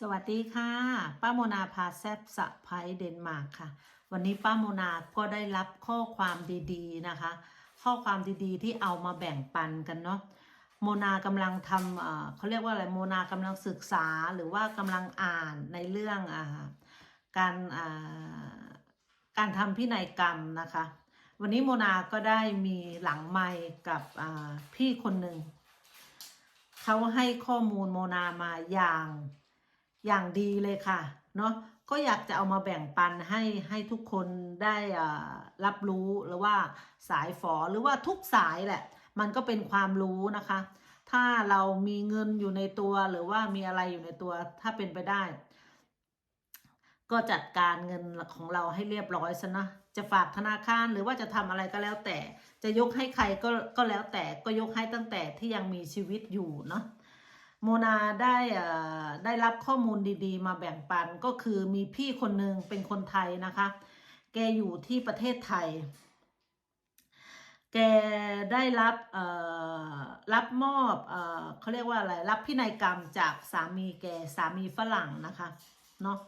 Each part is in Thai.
สวัสดีค่ะ ป้าโมนาพาแซบสะพายเดนมาร์กค่ะ วันนี้ป้าโมนาก็ได้รับข้อความดีๆนะคะ ข้อความดีๆที่เอามาแบ่งปันกันเนาะโมนากำลังทำเอ่อเขาเรียกว่าอะไรโมนากำลังศึกษาหรือว่ากำลังอ่านในเรื่องอาการอ่าการทำพินัยกรรมนะคะ วันนี้โมนาก็ได้มีหลังไมค์กับอ่าพี่คนหนึ่งเขาให้ข้อมูลโมนามาอย่าง อย่างดีเลยค่ะเนาะก็อยากจะเอามาแบ่งปันให้ให้ทุกคนได้อ่ารับรู้หรือว่าสายฝอหรือว่าทุกสายแหละ มันก็เป็นความรู้นะคะ ถ้าเรามีเงินอยู่ในตัวหรือว่ามีอะไรอยู่ในตัวถ้าเป็นไปได้ ก็จัดการเงินของเราให้เรียบร้อยซะนะจะฝากธนาคารหรือว่าจะทำอะไรก็แล้วแต่ จะยกให้ใครก็ก็แล้วแต่ก็ยกให้ตั้งแต่ที่ยังมีชีวิตอยู่เนาะ โมนาได้ได้รับข้อมูลดีๆ มาแบ่งปันก็คือมีพี่คนหนึ่งเป็นคนไทยนะคะ แกอยู่ที่ประเทศไทย แกได้รับรับมอบเอเขาเรียกว่าอะไร รับพินัยกรรมจากสามีแกสามีฝรั่งนะคะเนาะ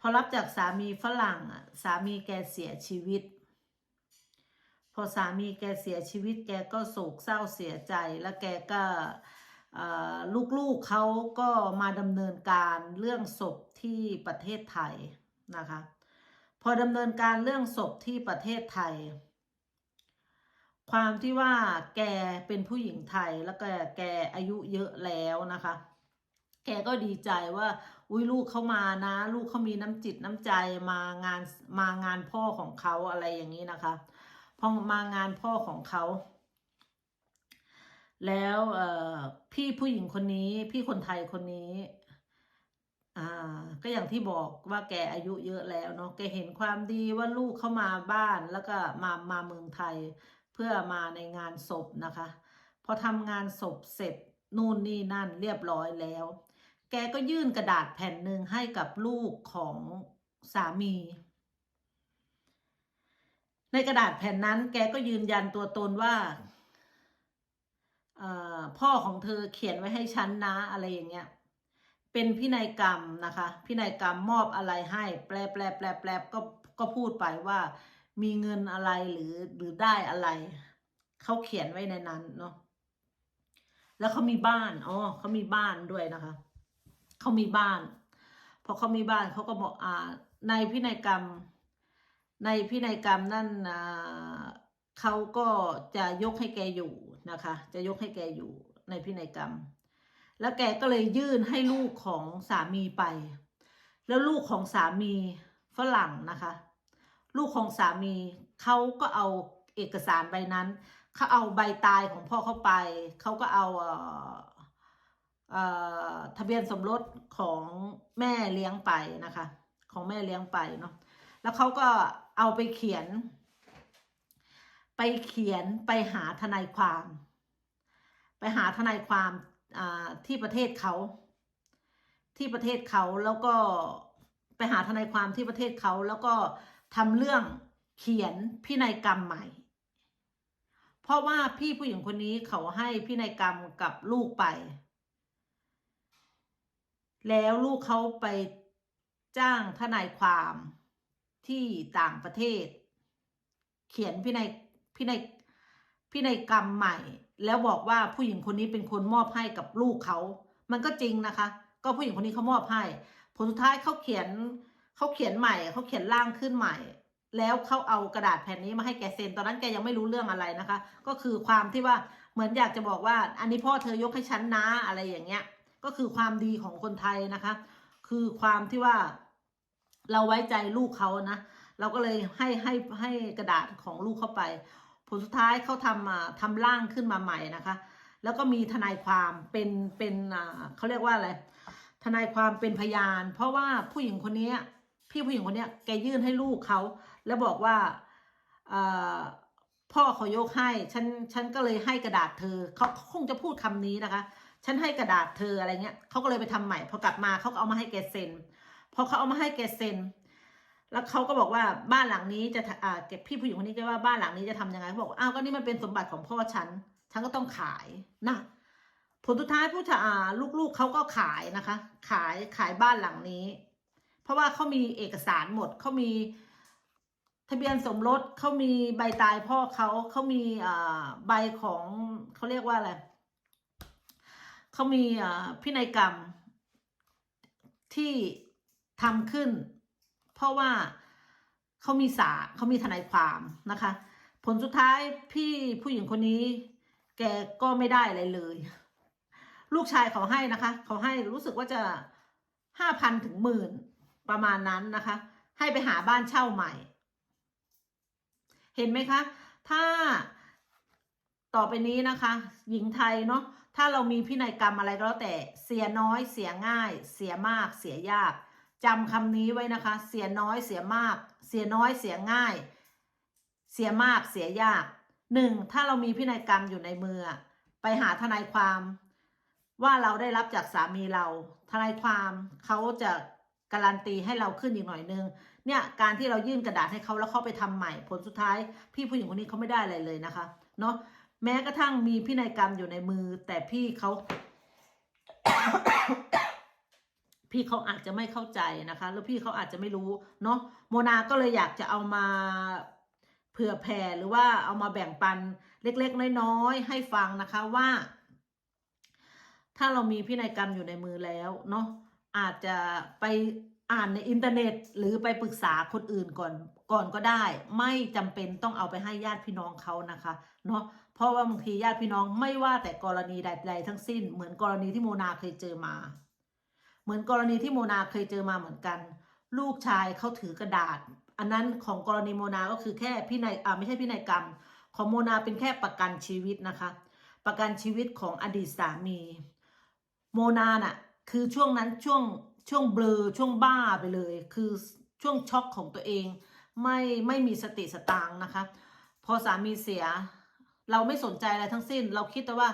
พอรับจากสามีฝรั่งอะสามีแกเสียชีวิต พอสามีแกเสียชีวิต แกก็โศกเศร้าเสียใจแล้วแกก็ ลูกๆเขาก็มาดำเนินการเรื่องศพที่ประเทศไทยนะคะ พอดำเนินการเรื่องศพที่ประเทศไทย ความที่ว่าแกเป็นผู้หญิงไทยแล้วก็แกอายุเยอะแล้วนะคะ แกก็ดีใจว่าอุ้ยลูกเขามานะ ลูกเขามีน้ำจิตน้ำใจมางานมางานพ่อของเขาอะไรอย่างนี้นะคะพอมางานพ่อของเขา แล้วพี่ผู้หญิงคนนี้ พี่คนไทยคนนี้ อ่า ก็อย่างที่บอกว่าแกอายุเยอะแล้วเนาะแกเห็นความดีว่าลูกเข้ามาบ้านแล้วก็มามาเมืองไทย เพื่อมาในงานศพนะคะ พอทำงานศพเสร็จนู่นนี่นั่นเรียบร้อยแล้ว แกก็ยื่นกระดาษแผ่นหนึ่งให้กับลูกของสามี ในกระดาษแผ่นนั้น แกก็ยืนยันตัวตนว่า พ่อของเธอเขียนไว้ให้ฉันนะอะไรอย่างเงี้ย เป็นพินัยกรรมนะคะ พินัยกรรมมอบอะไรให้ แปลแปลแปลแปลก็ก็พูดไปว่า มีเงินอะไรหรือหรือได้อะไรเขาเขียนไว้ในนั้นเนาะแล้วเขามีบ้านอ๋อเขามีบ้านด้วยนะคะเขามีบ้านพอเขามีบ้านเขาก็บอกอ่า ในพินัยกรรม ในพินัยกรรมนั่นอ่าเขาก็จะยกให้แกอยู่ นะคะ จะยกให้แกอยู่ในพินัยกรรม แล้วแกก็เลยยื่นให้ลูกของสามีไป แล้วลูกของสามีฝรั่งนะคะ ลูกของสามีเขาก็เอาเอกสารใบนั้นเขาเอาใบตายของพ่อเขาไปเขาก็เอาทะเบียนสมรสของแม่เลี้ยงไปนะคะ ของแม่เลี้ยงไปเนาะแล้วเขาก็เอาไปเขียน ไปเขียนไปหาทนายความ ไปหาทนายความที่ประเทศเขา ที่ประเทศเขาแล้วก็ไปหาทนายความที่ประเทศเขาแล้วก็ทำเรื่องเขียนพินัยกรรมใหม่ เพราะว่าพี่ผู้หญิงคนนี้เขาให้พินัยกรรมกับลูกไป แล้วลูกเขาไปจ้างทนายความที่ต่างประเทศ เขียนพินัย พินัยพินัยกรรมใหม่ แล้วบอกว่าผู้หญิงคนนี้เป็นคนมอบให้กับลูกเขา มันก็จริงนะคะ ก็ผู้หญิงคนนี้เขามอบให้ ผลสุดท้ายเขาเขียนเขาเขียนใหม่เขาเขียนร่างขึ้นใหม่ แล้วเขาเอากระดาษแผ่นนี้มาให้แกเซ็น ตอนนั้นแกยังไม่รู้เรื่องอะไรนะคะ ก็คือความที่ว่าเหมือนอยากจะบอกว่า อันนี้พ่อเธอยกให้ฉันนะอะไรอย่างเงี้ย ก็คือความดีของคนไทยนะคะ คือความที่ว่าเราไว้ใจลูกเขานะ เราก็เลยให้ให้ให้กระดาษของลูกเข้าไป ลสุดท้ายเขาทำทำร่างขึ้นมาใหม่นะคะ แล้วก็มีทนายความเป็นเป็นอ่าเขาเรียกว่าอะไรทนายความเป็นพยาน เพราะว่าผู้หญิงคนนี้พี่ผู้หญิงคนนี้แกยื่นให้ลูกเขาแล้วบอกว่าอ่อพ่อเขายกให้ฉันฉันก็เลยให้กระดาษเธอเขาคงจะพูดคำนี้นะคะ ฉันให้กระดาษเธออะไรเงี้ยเขาก็เลยไปทำใหม่พอกลับมาเขาก็เอามาให้แกเซ็นพอเขาเอามาให้แกเซ็น แล้วเขาก็บอกว่าบ้านหลังนี้จะทอ่าเก็บพี่ผู้หญิงคนนี้ก็ว่าบ้านหลังนี้จะทำยังไงเขาบอกอ้าวก็นี่มันเป็นสมบัติของพ่อฉันฉันก็ต้องขายนะผลสุดท้ายผู้ชายอ่าลูกๆเขาก็ขายนะคะ ขายขายบ้านหลังนี้ เพราะว่าเขามีเอกสารหมดเขามีทะเบียนสมรสเขามีใบตายพ่อเขาเขามีอ่าใบของเขาเรียกว่าอะไรเขามีอ่าพินัยกรรมที่ทำขึ้น ราะว่าเขามีสาเขามีทนายความนะคะ ผลสุดท้ายพี่ผู้หญิงคนนี้ แกก็ไม่ได้อะไรเลย ลูกชายเขาให้นะคะ เขาให้รู้สึกว่าจะห้าพันถึงหมื่นประมาณนั้นนะคะ ให้ไปหาบ้านเช่าใหม่ เห็นไหมคะ ถ้าต่อไปนี้นะคะ หญิงไทยเนาะถ้าเรามีพินัยกรรมอะไรก็แล้วแต่เสียน้อยเสียง่าย เสียมากเสียยาก จำคำนี้ไว้นะคะ เสียน้อยเสียมาก เสียน้อยเสียง่าย เสียมากเสียยากหนึ่งถ้าเรามีพินัยกรรมอยู่ในมือ ไปหาทนายความ ว่าเราได้รับจากสามีเราทนายความเขาจะการันตีให้เราขึ้นอีกหน่อยนึงเนี่ยการที่เรายื่นกระดาษให้เขาแล้วเขาไปทำใหม่ ผลสุดท้าย พี่ผู้หญิงคนนี้เขาไม่ได้อะไรเลยนะคะ เนาะแม้กระทั่งมีพินัยกรรมอยู่ในมือ แต่พี่เขา พี่เขาอาจจะไม่เข้าใจนะคะ แล้วพี่เขาอาจจะไม่รู้เนาะโมนาก็เลยอยากจะเอามาเผื่อแผ่หรือว่าเอามาแบ่งปันเล็กๆน้อยๆให้ฟังนะคะว่า ถ้าเรามีพินัยกรรมอยู่ในมือแล้วเนาะอาจจะไปอ่านในอินเทอร์เน็ต หรือไปปรึกษาคนอื่นก่อนก่อนก็ได้ ไม่จำเป็นต้องเอาไปให้ญาติพี่น้องเขานะคะเนาะเพราะว่าบางทีญาติพี่น้องไม่ว่าแต่กรณีใดๆทั้งสิ้น เหมือนกรณีที่โมนาเคยเจอมา เหมือนกรณีที่โมนาเคยเจอมาเหมือนกัน ลูกชายเขาถือกระดาษ อันนั้นของกรณีโมนาก็คือแค่พินัยอ่าไม่ใช่พินัยกรรม ของโมนาเป็นแค่ประกันชีวิตนะคะ ประกันชีวิตของอดีตสามี โมนาน่ะคือช่วงนั้นช่วงช่วงเบลอช่วงบ้าไปเลย คือช่วงช็อกของตัวเอง ไม่ไม่มีสติสตางนะคะ พอสามีเสีย เราไม่สนใจอะไรทั้งสิ้น เราคิดแต่ว่า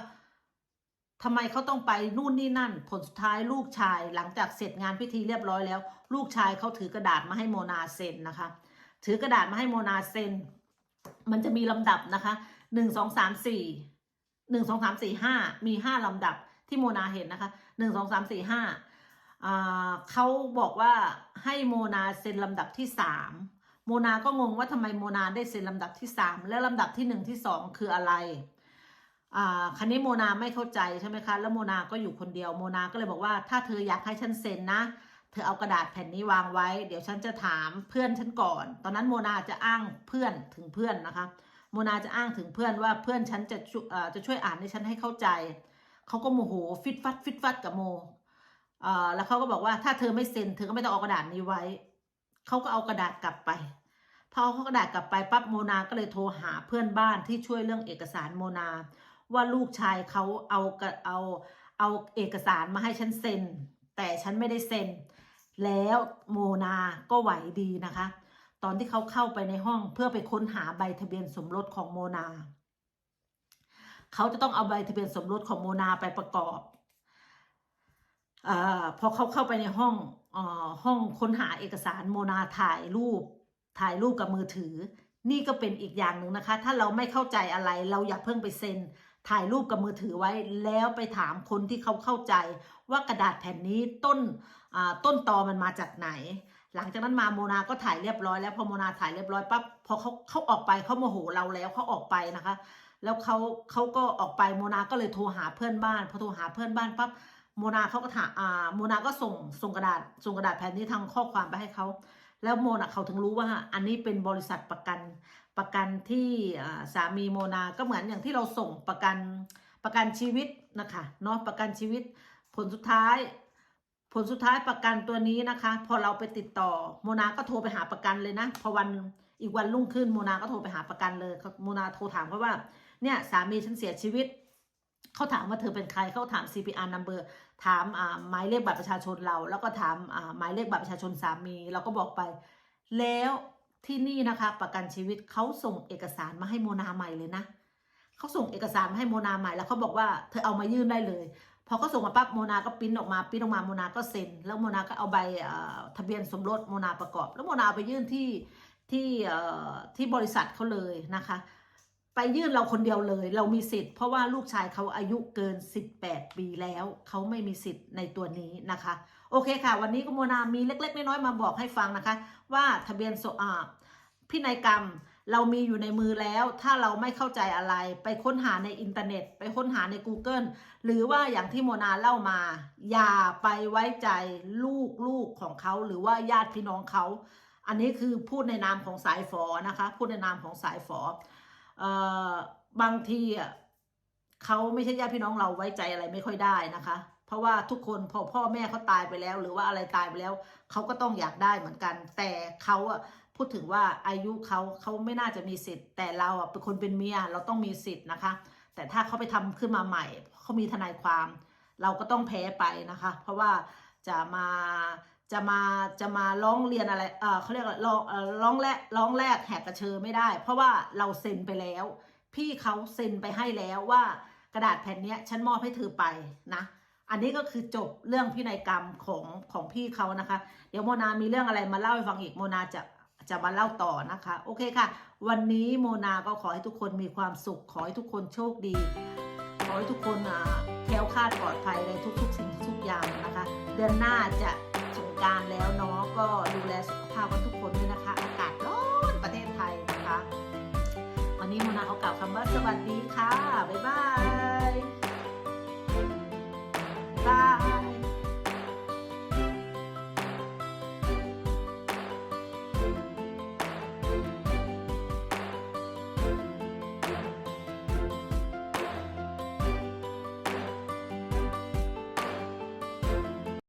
ทำไมเขาต้องไปนู่นนี่นั่น ผลสุดท้ายลูกชายหลังจากเสร็จงานพิธีเรียบร้อยแล้ว ลูกชายเขาถือกระดาษมาให้โมนาเซ็นนะคะ ถือกระดาษมาให้โมนาเซ็น มันจะมีลำดับนะคะหนึ่งสองสามสี่หนึ่งสองสามสี่ห้ามีห้าลำดับที่โมนาเห็นนะคะหนึ่งสองสามสี่ห้าเขาบอกว่าให้โมนาเซ็นลำดับที่สามโมนาก็งงว่าทำไมโมนาได้เซ็นลำดับที่สามแล้วลำดับที่หนึ่งที่สองคืออะไร คันนี้โมนาไม่เข้าใจใช่ไหมคะ แล้วโมนาก็อยู่คนเดียวโมนาก็เลยบอกว่า ถ้าเธออยากให้ฉันเซ็นนะ เธอเอากระดาษแผ่นนี้วางไว้ เดี๋ยวฉันจะถามเพื่อนฉันก่อน ตอนนั้นโมนาจะอ้างเพื่อนถึงเพื่อนนะคะ โมนาจะอ้างถึงเพื่อนว่าเพื่อนฉันจะช่วยอ่อจะช่วยอ่านให้ฉันให้เข้าใจ เขาก็โมโหฟิตฟัดฟิตฟัดกับโมแล้วเขาก็บอกว่าถ้าเธอไม่เซ็นเธอก็ไม่ต้องเอากระดาษนี้ไว้ เขาก็เอากระดาษกลับไปพอเอากระดาษกลับไปปั๊บโมนาก็เลยโทรหาเพื่อนบ้านที่ช่วยเรื่องเอกสารโมนา ว่าลูกชายเขาเอากระเอาเอาเอกสารมาให้ฉันเซ็น แต่ฉันไม่ได้เซ็น แล้วโมนาก็ไหวดีนะคะ ตอนที่เขาเข้าไปในห้องเพื่อไปค้นหาใบทะเบียนสมรสของโมนา เขาจะต้องเอาใบทะเบียนสมรสของโมนาไปประกอบอพอเขาเข้าไปในห้องอห้องค้นหาเอกสารโมนาถ่ายรูป ถ่ายรูปกับมือถือ นี่ก็เป็นอีกอย่างหนึ่งนะคะ ถ้าเราไม่เข้าใจอะไรเราอย่าเพิ่งไปเซ็น ถ่ายรูปกับมือถือไว้แล้วไปถามคนที่เขาเข้าใจ ว่ากระดาษแผ่นนี้ต้นอ่าต้นตอมันมาจากไหน หลังจากนั้นมาโมนาก็ถ่ายเรียบร้อยแล้วพอโมนาถ่ายเรียบร้อยปั๊บพอเขาเขาออกไปเขาโมโหเราแล้วเขาออกไปนะคะ แล้วเขาเขาก็ออกไปโมนาก็เลยโทรหาเพื่อนบ้านพอโทรหาเพื่อนบ้านปั๊บโมนาเขาก็ถามอ่าโมนาก็ส่งส่งกระดาษส่งกระดาษแผ่นนี้ทางข้อความไปให้เขาแล้วโมนาเขาถึงรู้ว่าอันนี้เป็นบริษัทประกัน ประกันที่สามีโมนาก็เหมือนอย่างที่เราส่งประกันประกันชีวิตนะคะเนาะประกันชีวิตผลสุดท้าย ผลสุดท้ายประกันตัวนี้นะคะ พอเราไปติดต่อโมนาก็โทรไปหาประกันเลยนะพอวันอีกวันรุ่งขึ้นโมนาก็โทรไปหาประกันเลยโมนาโทรถามเขาว่าเนี่ยสามีฉันเสียชีวิตเขาถามว่าเธอเป็นใครเขาถาม CPR number ถามหมายเลขบัตรประชาชนเรา แล้วก็ถามหมายเลขบัตรประชาชนสามีเราก็บอกไป แล้ว ที่นี่นะคะประกันชีวิตเขาส่งเอกสารมาให้โมนาใหม่เลยนะเขาส่งเอกสารมาให้โมนาใหม่แล้วเขาบอกว่าเธอเอามายื่นได้เลยพอเขาส่งมาปั๊บโมนาก็ปิ้นออกมาปิ้นออกมาโมนาก็เซ็น แล้วโมนาก็เอาใบทะเบียนสมรสโมนาประกอบ แล้วโมนาเอาไปยื่นที่ที่ที่บริษัทเขาเลยนะคะไปไปยื่นเราคนเดียวเลย เรามีสิทธิ์เพราะว่าลูกชายเขาอายุเกิน 18 ปีแล้วเขาไม่มีสิทธิ์ในตัวนี้นะคะ โอเคค่ะ วันนี้ก็โมนามีเล็ก ๆ น้อยๆมาบอกให้ฟังนะคะ ว่าทะเบียนสอ่าพินัยกรรมเรามีอยู่ในมือแล้ว ถ้าเราไม่เข้าใจอะไร ไปค้นหาในอินเทอร์เน็ต ไปค้นหาใน Google หรือว่าอย่างที่โมนาเล่ามา อย่าไปไว้ใจลูกลูกของเขาหรือว่าญาติพี่น้องเขา อันนี้คือพูดในนามของสายฝอนะคะ พูดในนามของสายฝอเอ่อบางทีอะเขาไม่ใช่ญาติพี่น้องเราไว้ใจอะไรไม่ค่อยได้นะคะ เพราะว่าทุกคนพอพ่อแม่เขาตายไปแล้ว หรือว่าอะไรตายไปแล้วเขาก็ต้องอยากได้เหมือนกัน แต่เขาอะพูดถึงว่าอายุเขาเขาไม่น่าจะมีสิทธิ์ แต่เราอะเป็นคนเป็นเมียเราต้องมีสิทธิ์นะคะ แต่ถ้าเขาไปทำขึ้นมาใหม่เขามีทนายความ เราก็ต้องแพ้ไปนะคะ เพราะว่าจะมาจะมาจะมาร้องเรียนอะไรเออเขาเรียกอะไรร้องร้องแรกร้องแรกแหกกระเชอไม่ได้ เพราะว่าเราเซ็นไปแล้ว พี่เขาเซ็นไปให้แล้วว่ากระดาษแผ่นนี้ฉันมอบให้เธอไปนะ อันนี้ก็คือจบเรื่องพินัยกรรมของของพี่เขานะคะ เดี๋ยวโมนามีเรื่องอะไรมาเล่าให้ฟังอีกโมนาจะจะมาเล่าต่อนะคะ โอเคค่ะ วันนี้โมนาก็ขอให้ทุกคนมีความสุข ขอให้ทุกคนโชคดี ขอให้ทุกคนอ่าแคล้วคลาดปลอดภัยในทุก ๆ สิ่งทุกอย่างนะคะ เดือนหน้าจะสงการแล้วเนาะก็ดูแลสุขภาพกันทุกคนด้วยนะคะ อากาศร้อนประเทศไทยนะคะ วันนี้โมนาเขากล่าวคำว่าสวัสดีค่ะบ๊ายบาย 啊